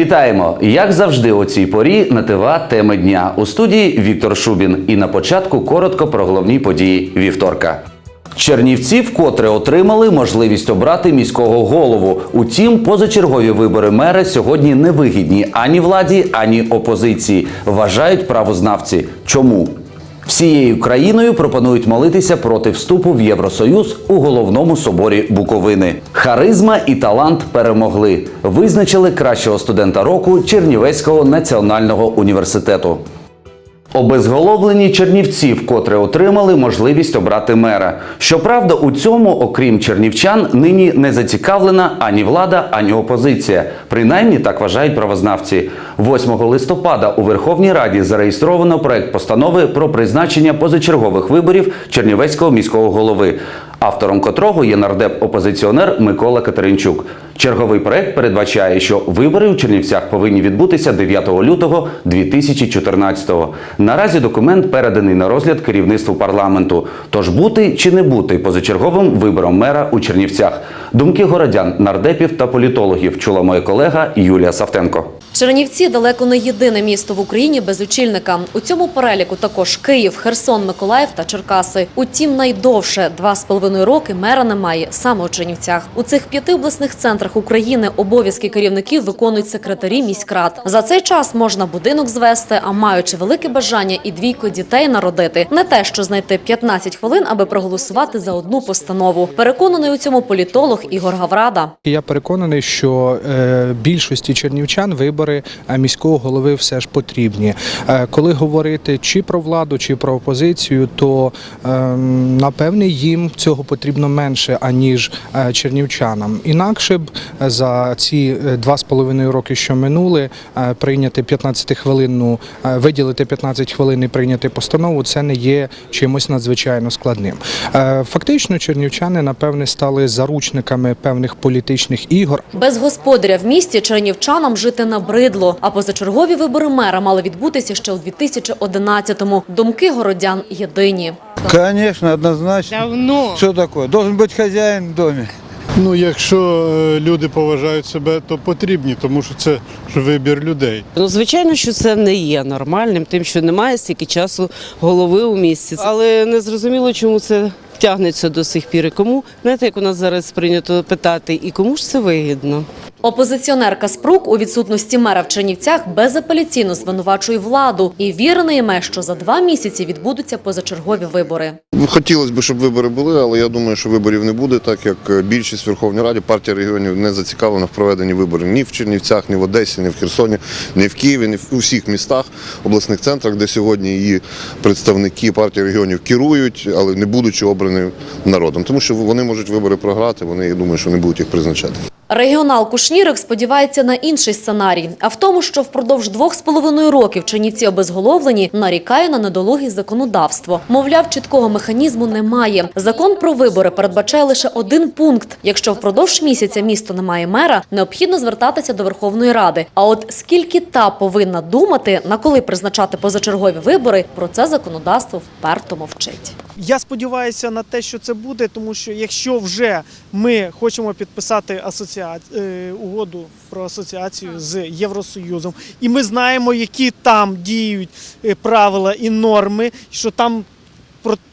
Вітаємо! Як завжди, у цій порі на ТВА теми дня у студії Віктор Шубін. І на початку коротко про головні події вівторка. Чернівці вкотре отримали можливість обрати міського голову. Утім, позачергові вибори мера сьогодні не вигідні ані владі, ані опозиції. Вважають правознавці. Чому? Всією країною пропонують молитися проти вступу в Євросоюз у головному соборі Буковини. Харизма і талант перемогли. Визначили кращого студента року Чернівецького національного університету. Обезголовлені чернівці вкотре отримали можливість обрати мера. Щоправда, у цьому, окрім чернівчан, нині не зацікавлена ані влада, ані опозиція. Принаймні так вважають правознавці. 8 листопада у Верховній Раді зареєстровано проект постанови про призначення позачергових виборів Чернівецького міського голови, автором котрого є нардеп-опозиціонер Микола Катеринчук. Черговий проект передбачає, що вибори у Чернівцях повинні відбутися 9 лютого 2014-го. Наразі документ переданий на розгляд керівництву парламенту. Тож бути чи не бути позачерговим вибором мера у Чернівцях. Думки городян, нардепів та політологів чула моя колега Юлія Савтенко. Чернівці далеко не єдине місто в Україні без очільника. У цьому переліку також Київ, Херсон, Миколаїв та Черкаси. Утім, найдовше два з половиною роки мера немає саме у Чернівцях. У цих п'яти обласних центрах України обов'язки керівників виконують секретарі міськрад. За цей час можна будинок звести, а маючи велике бажання і двійко дітей народити, не те, що знайти 15 хвилин, аби проголосувати за одну постанову. Переконаний у цьому політолог Ігор Гаврада. Я переконаний, що е, більшості чернівчан вибори міського голови все ж потрібні. Е, Коли говорити чи про владу, чи про опозицію, то е, напевне їм цього потрібно менше аніж е, чернівчанам. Інакше б е, за ці два з половиною роки, що минули, прийняти 15 хвилинну, виділити 15 хвилин і прийняти постанову, це не є чимось надзвичайно складним. Фактично, чернівчани напевне стали заручниками певних політичних ігор. Без господаря в місті чернівчанам жити набридло. А позачергові вибори мера мали відбутися ще у 2011-му. Думки городян єдині. Конечно, однозначно. Давно. Что такое? Должен быть хозяин в доме. Ну, якщо е, люди поважають себе, то потрібні, тому що це ж вибір людей. Ну, звичайно, що це не є нормальним, тим, що немає стільки часу голови у місті. Але не зрозуміло, чому це тягнеться до сих пір. І кому, знаєте, як у нас зараз прийнято питати, і кому ж це вигідно? Опозиціонерка Спрук у відсутності мера в Чернівцях безапеляційно звинувачує владу і вірить не йме, що за два місяці відбудуться позачергові вибори. Ну, Хотілося б, щоб вибори були, але я думаю, що виборів не буде, так як е, більшість в Верховній Раді партія регіонів не зацікавлена в проведенні виборів ні в Чернівцях, ні в Одесі, ні в Херсоні, ні в Києві, ні в у всіх містах, обласних центрах, де сьогодні її представники партії регіонів керують, але не будучи обрані народом. Тому що вони можуть вибори програти, вони я думаю, що не будуть їх призначати. Регіонал Кушнірик сподівається на інший сценарій, а в тому, що впродовж двох з половиною років чинівці обезголовлені нарікає на недолугі законодавство. Мовляв, чіткого механізму немає. Закон про вибори передбачає лише один пункт: якщо впродовж місяця місто не має мера, необхідно звертатися до Верховної Ради. А от скільки та повинна думати, на коли призначати позачергові вибори, про це законодавство вперто мовчить. Я сподіваюся на те, що це буде, тому що якщо вже ми хочемо підписати асоціа... е, угоду про асоціацію з Євросоюзом, і ми знаємо, які там діють е, правила і норми, що там.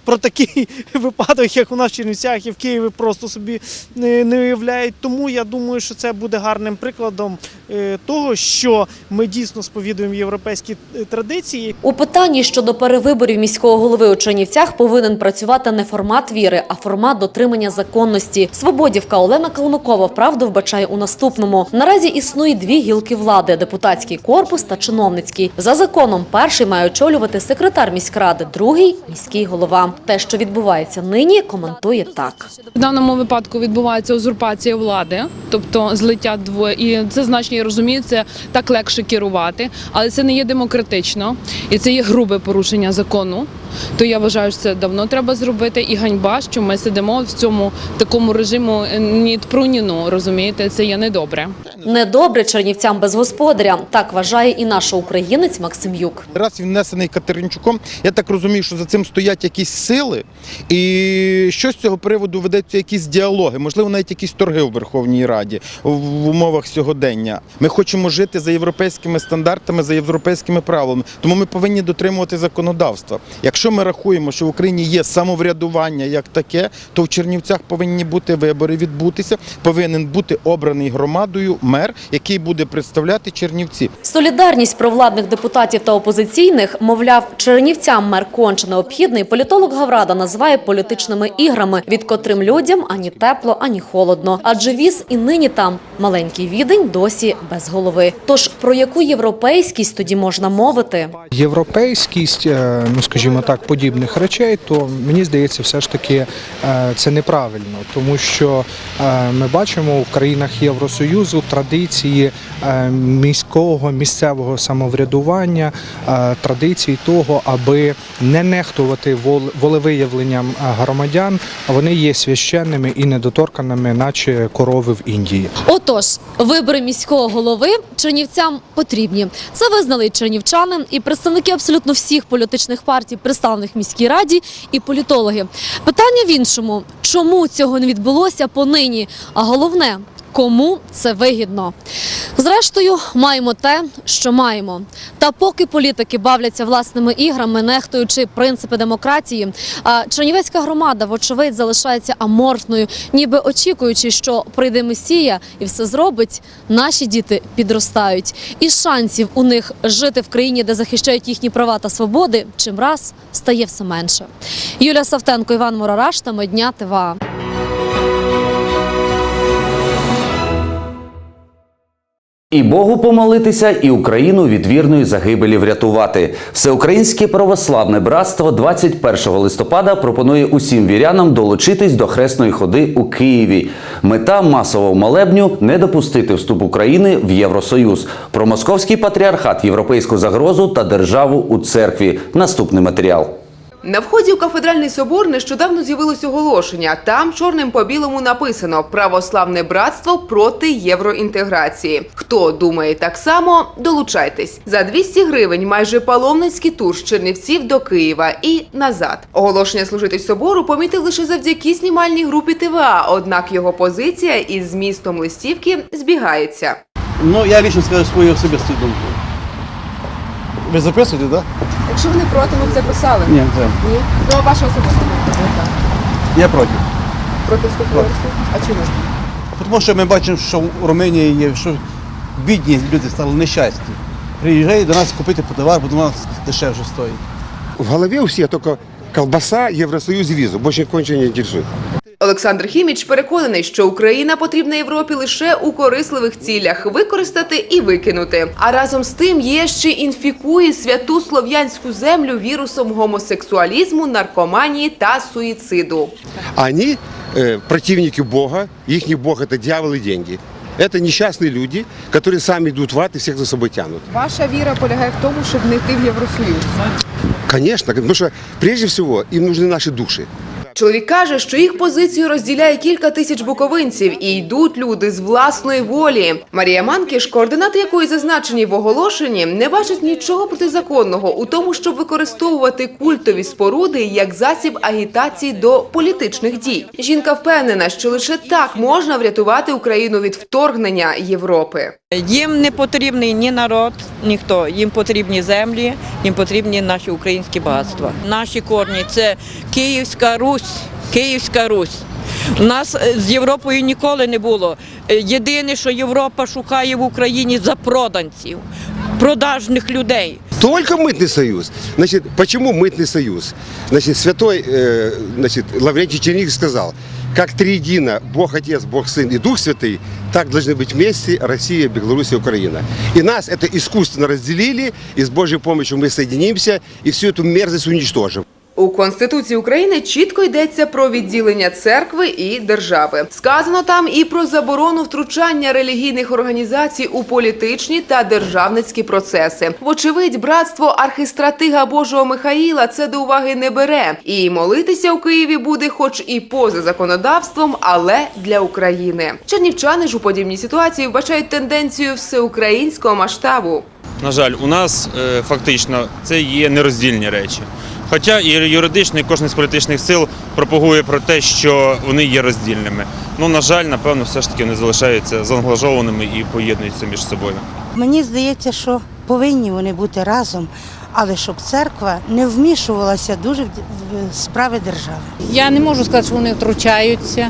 Про, такий випадок, як у нас в Чернівцях і в Києві, просто собі не, не уявляють. Тому я думаю, що це буде гарним прикладом е, того, що ми дійсно сповідуємо європейські е, традиції, У питанні щодо перевиборів міського голови у Чернівцях повинен працювати не формат віри, а формат дотримання законності. Свободівка Олена Калмикова вправду вбачає у наступному. Наразі існує дві гілки влади: депутатський корпус та чиновницький. За законом, перший має очолювати секретар міськради, другий міський голова. Те, що відбувається нині, коментує так. В даному випадку відбувається узурпація влади, тобто злиття двоє, і це значно я розумію, це так легше керувати, але це не є демократично і це є грубе порушення закону. То я вважаю, що це давно треба зробити. І ганьба, що ми сидимо в цьому такому режиму е, ні розумієте, це є недобре. Недобре чернівцям без господаря. Так вважає і наш українець Максим Юк. Раз він внесений Катеринчуком, я так розумію, що за цим стоять якісь сили, і що з цього приводу ведеться якісь діалоги, можливо, навіть якісь торги у Верховній Раді в в умовах сьогодення. Ми хочемо жити за європейськими стандартами, за європейськими правилами, тому ми повинні дотримувати законодавства. Якщо ми рахуємо, що в Україні є самоврядування як таке, то в Чернівцях повинні бути вибори відбутися. Повинен бути обраний громадою мер, який буде представляти Чернівці. Солідарність провладних депутатів та опозиційних, мовляв, чернівцям мер конче необхідний, політолог Гаврада називає політичними іграми, від котрим людям ані тепло, ані холодно. Адже віз і нині там маленький відень досі без голови. Тож про яку європейськість тоді можна мовити? Європейськість, е, ну скажімо так, подібних речей, то мені здається, все ж таки е, це неправильно, тому що е, ми бачимо в країнах Євросоюзу традиції е, міського місцевого самоврядування, традиції того, аби не нехтувати вол- волевиявленням громадян. Вони є священними і недоторканими, наче корови в Індії. Отож, вибори міського голови чернівцям потрібні. Це визнали і чернівчани, і представники абсолютно всіх політичних партій, представлених в міській раді, і політологи. Питання в іншому: чому цього не відбулося понині? А головне. Кому це вигідно? Зрештою, маємо те, що маємо. Та поки політики бавляться власними іграми, нехтуючи принципи демократії, а Чернівецька громада, вочевидь, залишається аморфною, ніби очікуючи, що прийде месія і все зробить. Наші діти підростають, і шансів у них жити в країні, де захищають їхні права та свободи, чим раз стає все менше. Юлія Савтенко, Іван Морараш, теми дня ТВА. І Богу помолитися, і Україну від вірної загибелі врятувати. Всеукраїнське православне братство 21 листопада пропонує усім вірянам долучитись до хресної ходи у Києві. Мета масового молебню не допустити вступ України в Євросоюз. Про московський патріархат, європейську загрозу та державу у церкві. Наступний матеріал. На вході у кафедральний собор нещодавно з'явилось оголошення. Там чорним по білому написано Православне братство проти євроінтеграції. Хто думає так само, долучайтесь за 200 гривень. Майже паломницький тур з Чернівців до Києва і назад. Оголошення служитель собору помітив лише завдяки знімальній групі ТВА. Однак його позиція із змістом листівки збігається. Ну, я лично скажу свою особисту думку. Ви записуєте, так? Якщо ви не проти, ми б це писали. Ні, це. Ні. Ну а ваша особиста думка? Я проти. Проти вступу? А чому? Тому що ми бачимо, що в Румунії є, що бідні люди стали нещасті. Приїжджають до нас купити товар, бо до нас дешевше стоїть. В голове у всех только колбаса, Евросоюз, визу. Больше никого ничего не интересует. Олександр Хіміч переконаний, що Україна потрібна Європі лише у корисливих цілях використати і викинути. А разом з тим є ще інфікує святу слов'янську землю вірусом гомосексуалізму, наркоманії та суїциду. Они э, противники Бога, их Бог это дьявол и деньги. Это несчастные люди, которые сами идут в ад и всех за собой тянут. Ваша віра полягає в тому, щоб не йти в Євросоюз. Конечно, потому что прежде всего им нужны наши души. Чоловік каже, що їх позицію розділяє кілька тисяч буковинців, і йдуть люди з власної волі. Марія Манкіш, координати якої зазначені в оголошенні, не бачить нічого протизаконного у тому, щоб використовувати культові споруди як засіб агітації до політичних дій. Жінка впевнена, що лише так можна врятувати Україну від вторгнення Європи. Їм не потрібний ні народ, ніхто. Їм потрібні землі, їм потрібні наші українські багатства. Наші корні це Київська Русь, Київська Русь. У нас е, з Європою ніколи не було. Е, Єдине, що Європа шукає в Україні запроданців, продажних людей. Только мытный союз. Значит, почему мытный союз? Значит, святой э, значит, Лаврентий Черник сказал, как триедино Бог Отец, Бог Сын и Дух Святый, так должны быть вместе Россия, Беларусь и Украина. И нас это искусственно разделили, и с Божьей помощью мы соединимся и всю эту мерзость уничтожим. У Конституції України чітко йдеться про відділення церкви і держави. Сказано там і про заборону втручання релігійних організацій у політичні та державницькі процеси. Вочевидь, братство архистратига Божого Михаїла це до уваги не бере. І молитися у Києві буде, хоч і поза законодавством, але для України. Чернівчани ж у подібній ситуації вбачають тенденцію всеукраїнського масштабу. На жаль, у нас е, фактично це є нероздільні речі. Хоча і юридично, і кожен з політичних сил пропагує про те, що вони є роздільними. Ну, на жаль, напевно, все ж таки вони залишаються заангажованими і поєднуються між собою. Мені здається, що повинні вони бути разом, але щоб церква не вмішувалася дуже в справи держави. Я не можу сказати, що вони втручаються.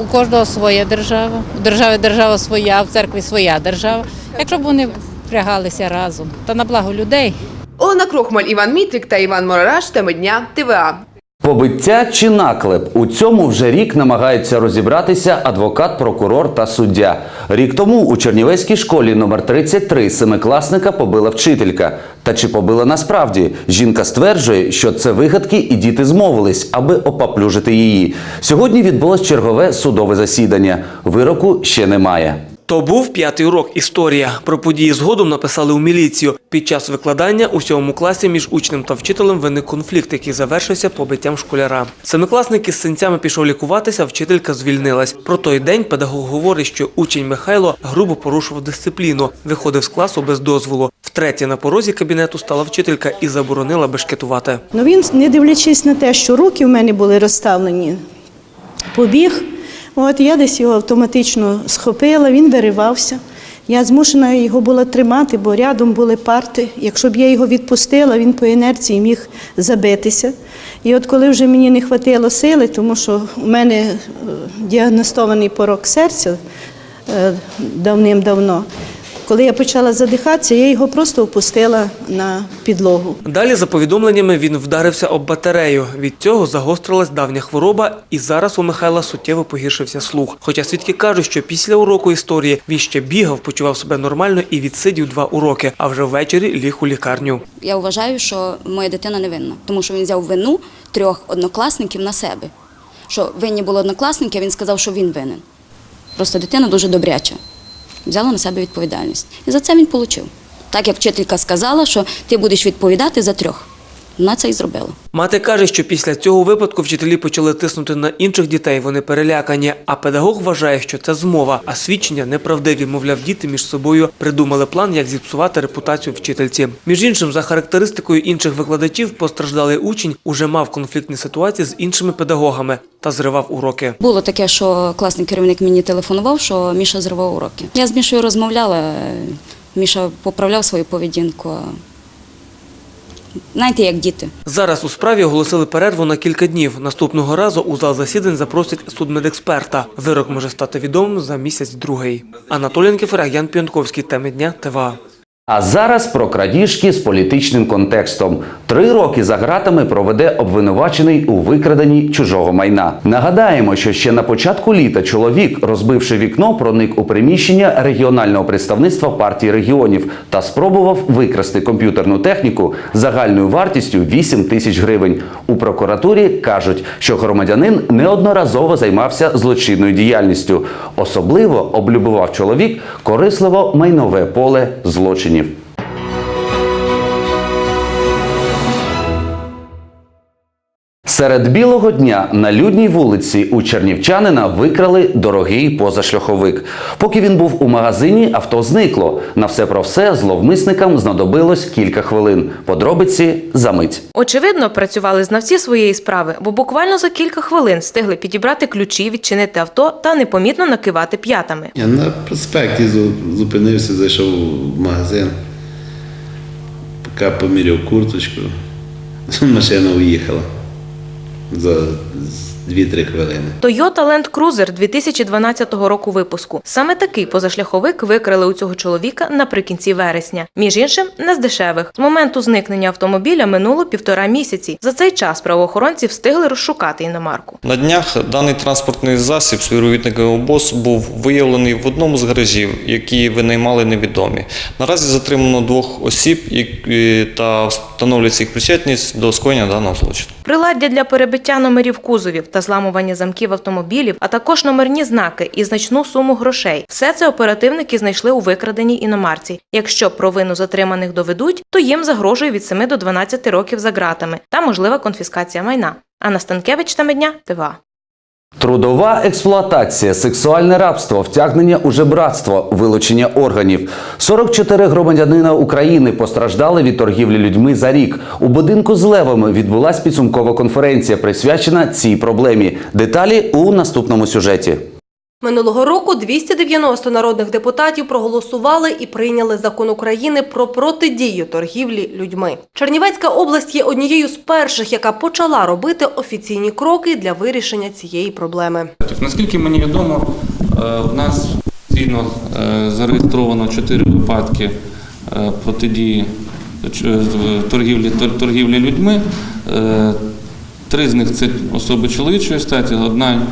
У кожного своя держава. У держави держава своя, в церкві своя держава. Якщо б вони впрягалися разом та на благо людей. Олена Крохмаль, Іван Мітрик та Іван Морараш. Теми дня ТВА. Побиття чи наклеп у цьому вже рік намагаються розібратися адвокат, прокурор та суддя. Рік тому у Чернівецькій школі номер 33 семикласника побила вчителька. Та чи побила насправді? Жінка стверджує, що це вигадки, і діти змовились, аби опаплюжити її. Сьогодні відбулось чергове судове засідання. Вироку ще немає. То був п'ятий урок історія. Про події згодом написали у міліцію. Під час викладання у сьомому класі між учнем та вчителем виник конфлікт, який завершився побиттям школяра. Семикласник із синцями пішов лікуватися, вчителька звільнилась. Про той день педагог говорить, що учень Михайло грубо порушував дисципліну, виходив з класу без дозволу. Втретє на порозі кабінету стала вчителька і заборонила бешкетувати. Ну він, не дивлячись на те, що руки в мене були розставлені, побіг. От я десь його автоматично схопила, він виривався. Я змушена його була тримати, бо рядом були парти. Якщо б я його відпустила, він по інерції міг забитися. І от коли вже мені не вистачило сили, тому що у мене е, діагностований порок серця е, давним-давно, коли я почала задихатися, я його просто опустила на підлогу. Далі, за повідомленнями, він вдарився об батарею. Від цього загострилась давня хвороба, і зараз у Михайла суттєво погіршився слух. Хоча свідки кажуть, що після уроку історії він ще бігав, почував себе нормально і відсидів два уроки, а вже ввечері ліг у лікарню. Я вважаю, що моя дитина не винна, тому що він взяв вину трьох однокласників на себе. Що винні були однокласники, він сказав, що він винен. Просто дитина дуже добряча, взяла на себе відповідальність. І за це він отримав. Так як вчителька сказала, що ти будеш відповідати за трьох. Вона це і зробила. Мати каже, що після цього випадку вчителі почали тиснути на інших дітей. Вони перелякані. А педагог вважає, що це змова, а свідчення неправдиві. Мовляв, діти між собою придумали план, як зіпсувати репутацію вчительці. Між іншим, за характеристикою інших викладачів, постраждалий учень уже мав конфліктні ситуації з іншими педагогами та зривав уроки. Було таке, що класний керівник мені телефонував, що Міша зривав уроки. Я з Мішою розмовляла, Міша поправляв свою поведінку. Знаєте, як діти. Зараз у справі оголосили перерву на кілька днів. Наступного разу у зал засідань запросять судмедексперта. Вирок може стати відомим за місяць-другий. Анатолій Кеферах, Ян Піонковський. Теми дня ТВА. А зараз про крадіжки з політичним контекстом. Три роки за ґратами проведе обвинувачений у викраденні чужого майна. Нагадаємо, що ще на початку літа чоловік, розбивши вікно, проник у приміщення регіонального представництва партії регіонів та спробував викрасти комп'ютерну техніку загальною вартістю 8 тисяч гривень. У прокуратурі кажуть, що громадянин неодноразово займався злочинною діяльністю. Особливо облюбував чоловік корисливо майнове поле злочинів. Серед білого дня на людній вулиці у чернівчанина викрали дорогий позашляховик. Поки він був у магазині, авто зникло. На все про все зловмисникам знадобилось кілька хвилин. Подробиці за мить. Очевидно, працювали знавці своєї справи, бо буквально за кілька хвилин встигли підібрати ключі, відчинити авто та непомітно накивати п'ятами. Я на проспекті зупинився, зайшов в магазин, поки поміряв курточку, машина уїхала за 2-3 хвилини. Toyota Land Cruiser 2012 року випуску. Саме такий позашляховик викрили у цього чоловіка наприкінці вересня. Між іншим, не з дешевих. З моменту зникнення автомобіля минуло півтора місяці. За цей час правоохоронці встигли розшукати іномарку. На днях даний транспортний засіб співробітники ОБОС був виявлений в одному з гаражів, які винаймали невідомі. Наразі затримано двох осіб та встановлюється їх причетність до скоєння даного злочину. Приладдя для перебиття номерів кузовів та зламування замків автомобілів, а також номерні знаки і значну суму грошей. Все це оперативники знайшли у викраденій іномарці. Якщо провину затриманих доведуть, то їм загрожує від 7 до 12 років за ґратами та можлива конфіскація майна. Анна Станкевич та Медня ТВА. Трудова експлуатація, сексуальне рабство, втягнення у жебратство, вилучення органів. 44 громадянина України постраждали від торгівлі людьми за рік. У будинку з левами відбулась підсумкова конференція, присвячена цій проблемі. Деталі у наступному сюжеті. Минулого року 290 народних депутатів проголосували і прийняли закон України про протидію торгівлі людьми. Чернівецька область є однією з перших, яка почала робити офіційні кроки для вирішення цієї проблеми. Наскільки мені відомо, е, в нас офіційно е, зареєстровано 4 випадки е, протидії торгівлі, торгівлі людьми. Три з них це особи чоловічої статі, одна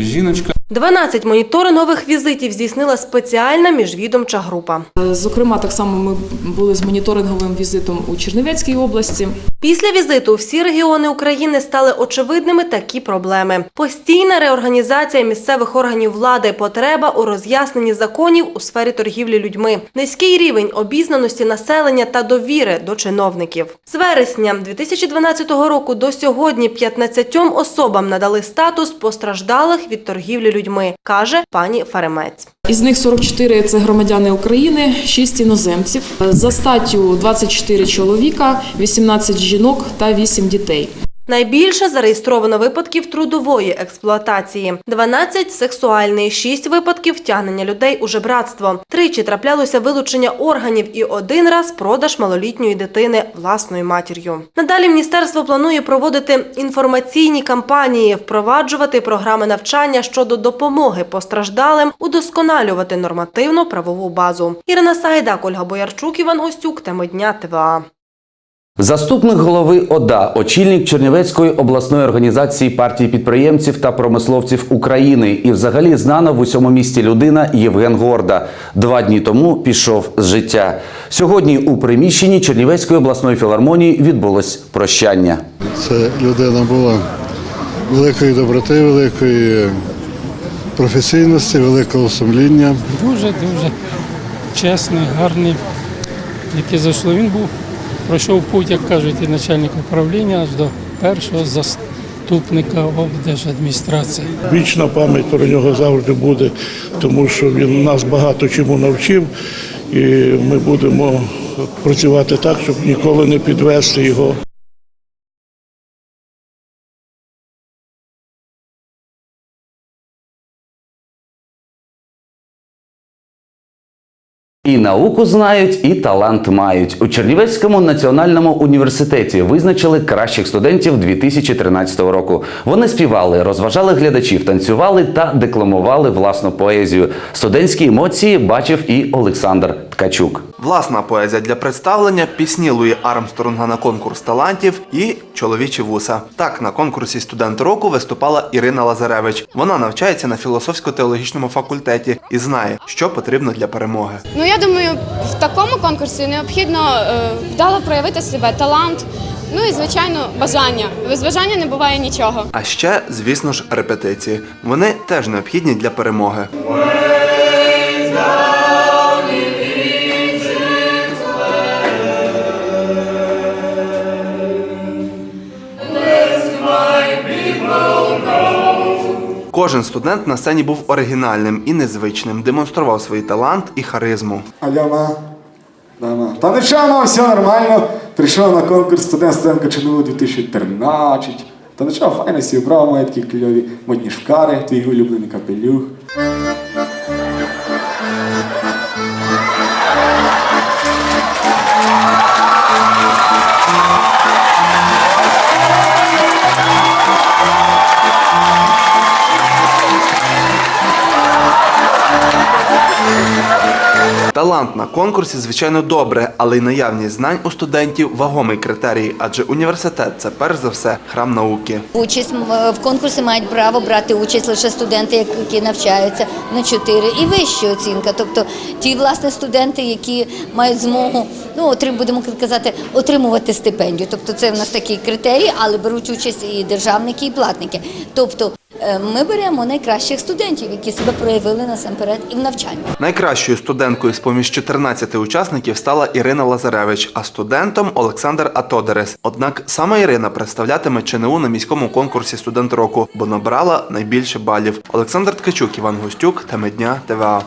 жіночка. 12 моніторингових візитів здійснила спеціальна міжвідомча група. Зокрема, так само ми були з моніторинговим візитом у Чернівецькій області. Після візиту всі регіони України стали очевидними такі проблеми: постійна реорганізація місцевих органів влади, потреба у роз'ясненні законів у сфері торгівлі людьми, низький рівень обізнаності населення та довіри до чиновників. З вересня 2012 року до сьогодні 15 особам надали статус постраждалих від торгівлі людьми, каже пані Фаремець. Із них 44 – це громадяни України, 6 іноземців. За статтю 24 чоловіка, 18 жінок та 8 дітей. Найбільше зареєстровано випадків трудової експлуатації, 12 – сексуальної, 6 випадків втягнення людей у жебратство. Тричі траплялося вилучення органів і один раз продаж малолітньої дитини власною матір'ю. Надалі міністерство планує проводити інформаційні кампанії, впроваджувати програми навчання щодо допомоги постраждалим, удосконалювати нормативну правову базу. Ірина Сагайдак, Ольга Боярчук, Іван Гостюк. Теми дня ТВА. Заступник голови ОДА, очільник Чернівецької обласної організації партії підприємців та промисловців України і взагалі знана в усьому місті людина Євген Горда. Два дні тому пішов з життя. Сьогодні у приміщенні Чернівецької обласної філармонії відбулось прощання. Це людина була великої доброти, великої професійності, великого сумління. Дуже дуже чесний, гарний, який зайшло. Він був, пройшов путь, як кажуть, і начальник управління аж до першого заступника облдержадміністрації. Вічна пам'ять про нього завжди буде, тому що він нас багато чому навчив, і ми будемо працювати так, щоб ніколи не підвести його. І науку знають, і талант мають. У Чернівецькому національному університеті визначили кращих студентів 2013 року. Вони співали, розважали глядачів, танцювали та декламували власну поезію. Студентські емоції бачив і Олександр Ткачук. Власна поезія для представлення, пісні Луї Армстронга на конкурс талантів і чоловічі вуса. Так на конкурсі студент року виступала Ірина Лазаревич. Вона навчається на філософсько-теологічному факультеті і знає, що потрібно для перемоги. Ну я думаю, в такому конкурсі необхідно е, вдало проявити себе, талант. Ну і звичайно, бажання. Без бажання не буває нічого. А ще, звісно ж, репетиції. Вони теж необхідні для перемоги. Кожен студент на сцені був оригінальним і незвичним, демонстрував свій талант і харизму. Альона. Дама. Та нічого, все нормально. Прийшов на конкурс студент студентка ЧНУ 2013. Та нічого, файно сі обрав, має такі кльові модні шкари, твій улюблений капелюх. Талант на конкурсі, звичайно, добре, але й наявність знань у студентів вагомий критерій, адже університет це перш за все храм науки. Участь в конкурсі мають право брати участь лише студенти, які навчаються на 4 і вища оцінка. Тобто ті власне студенти, які мають змогу, ну отрим, будемо казати, отримувати стипендію. Тобто це в нас такі критерії, але беруть участь і державники, і платники. Тобто ми беремо найкращих студентів, які себе проявили насамперед і в навчанні. Найкращою студенткою з поміж 14 учасників стала Ірина Лазаревич, а студентом Олександр Атодерес. Однак саме Ірина представлятиме ЧНУ на міському конкурсі студент року, бо набрала найбільше балів. Олександр Ткачук, Іван Гостюк, теми дня ТВА.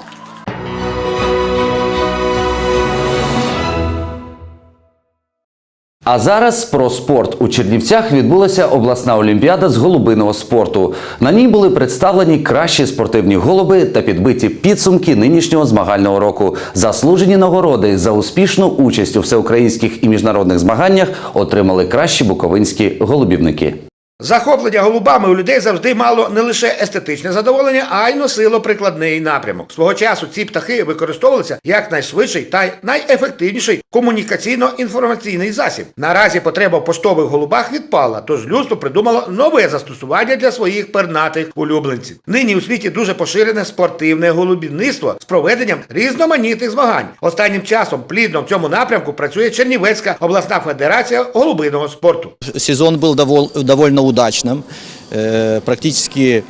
А зараз про спорт. У Чернівцях відбулася обласна олімпіада з голубиного спорту. На ній були представлені кращі спортивні голуби та підбиті підсумки нинішнього змагального року. Заслужені нагороди за успішну участь у всеукраїнських і міжнародних змаганнях отримали кращі буковинські голубівники. Захоплення голубами у людей завжди мало не лише естетичне задоволення, а й носило прикладний напрямок. Свого часу ці птахи використовувалися як найшвидший та найефективніший комунікаційно-інформаційний засіб. Наразі потреба поштових голубах відпала, тож людство придумало нове застосування для своїх пернатих улюбленців. Нині у світі дуже поширене спортивне голубівництво з проведенням різноманітних змагань. Останнім часом плідно в цьому напрямку працює Чернівецька обласна федерація голубиного спорту. Сезон был довол- довольно удачным. Э, Практически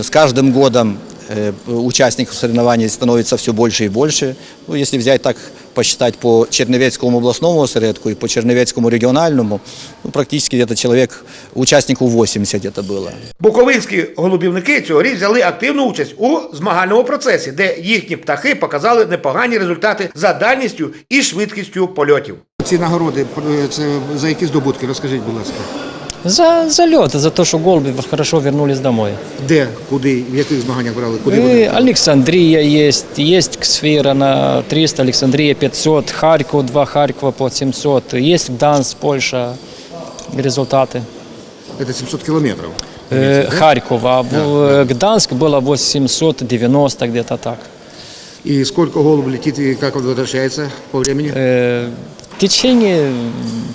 с каждым годом э, участников соревнований становится все больше и больше. Ну, если взять так, посчитать по Черновецкому областному осередку и по Черновецкому региональному, ну, практически где-то человек, участников 80 где-то было. Буковинські голубівники цьогоріч взяли активну участь у змагальному процесі, де їхні птахи показали непогані результати за дальністю і швидкістю польотів. Ці нагороди е, це за які здобутки? Розкажіть, будь ласка. За залет, за то, что голуби хорошо вернулись домой. Де, куди, в яких змаганнях брали? Куди И вони? Александрия есть, есть сфера на 300, Александрия 500, Харьков 2, Харькова по 700, есть Гданс, Польша, результаты. Це 700 кілометрів. Э, Харьков, а в- Гданск было 890 где-то так. І скільки голуб летить і як він возвращається по времени? Э, В течение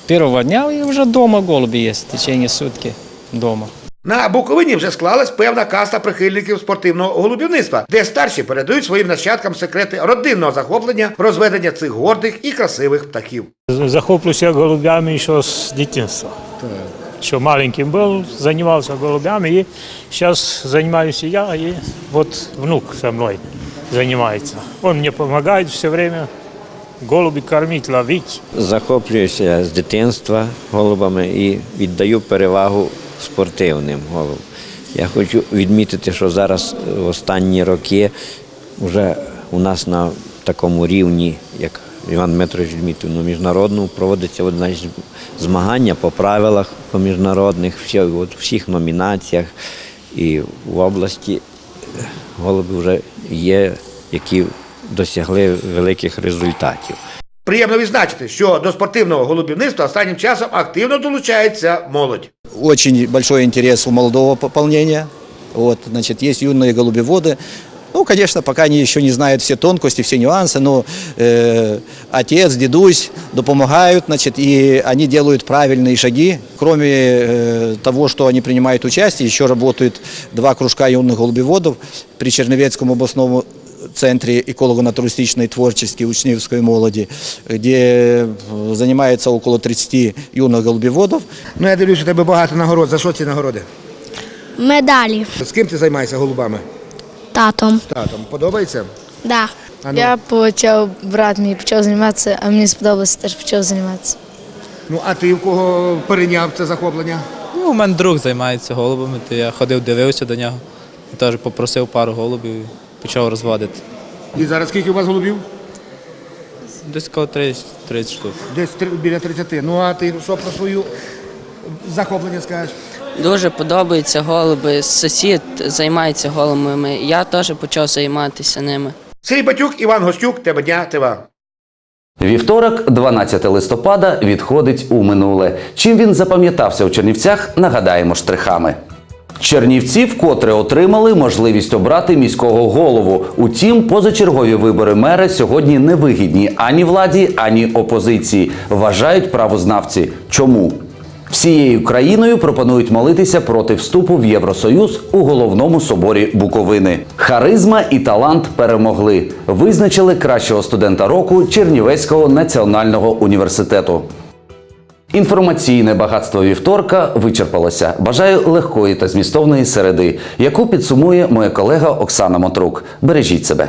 первого дня и уже дома голуби есть, в течение сутки дома. На Буковині вже склалась певна каста прихильників спортивного голубівництва, де старші передають своїм нащадкам секрети родинного захоплення, розведення цих гордих і красивих птахів. Захоплююся голубями ще з дитинства. Що маленьким був, займався голубями, і зараз займаюся я, і от внук со мною займається. Він мені допомагає все время голуби кормити, ловити. Захоплююся з дитинства голубами і віддаю перевагу спортивним голубам. Я хочу відмітити, що зараз е, в останні роки вже у нас на такому рівні, як Іван Дмитрович відмітив, ну, міжнародному проводиться значить, змагання по правилах по міжнародних, всі, от, всіх номінаціях. І в області е, голуби вже є, які досягли великих результатів. Приємно відзначити, що до спортивного голубівництва останнім часом активно долучається молодь. Очень большой интерес у молодого пополнения. Вот, значит, есть юные голубеводы. Ну, конечно, пока они еще не знают все тонкости, все нюансы, но э, отец, дедусь допомагают, значит, и они делают правильные шаги. Кроме э, того, что они принимают участие, еще работают два кружка юных голубеводов при Черновецком областном центре эколого-натуристичной творческой учневской молоді, где э, занимается около 30 юных голубеводов. Ну я дивлюсь, у тебе багато нагород. За що ці нагороди? Медалі З ким ти займаєшся голубами? татом. Татом. Подобається? Да. А ну. Я почав, брат мій почав займатися, а мені сподобалося, теж почав займатися. Ну а ти в кого перейняв це захоплення? Ну, у мене друг займається голубами, то я ходив, дивився до нього. Теж попросив пару голубів і почав розводити. І зараз скільки у вас голубів? Десь коло 30, 30 штук. Десь три- біля 30. Ну а ти що про свою захоплення скажеш? Дуже подобаються голуби. Сусід займається голубами. Я теж почав займатися ними. Сергій Батюк, Іван Гостюк, тебе дня, ТВА. Вівторок, 12 листопада, відходить у минуле. Чим він запам'ятався у Чернівцях, нагадаємо штрихами. Чернівці вкотре отримали можливість обрати міського голову. Утім, позачергові вибори мера сьогодні не вигідні ані владі, ані опозиції. Вважають правознавці. Чому? Всією країною пропонують молитися проти вступу в Євросоюз у головному соборі Буковини. Харизма і талант перемогли. Визначили кращого студента року Чернівецького національного університету. Інформаційне багатство вівторка вичерпалося. Бажаю легкої та змістовної середи, яку підсумує моя колега Оксана Мотрук. Бережіть себе.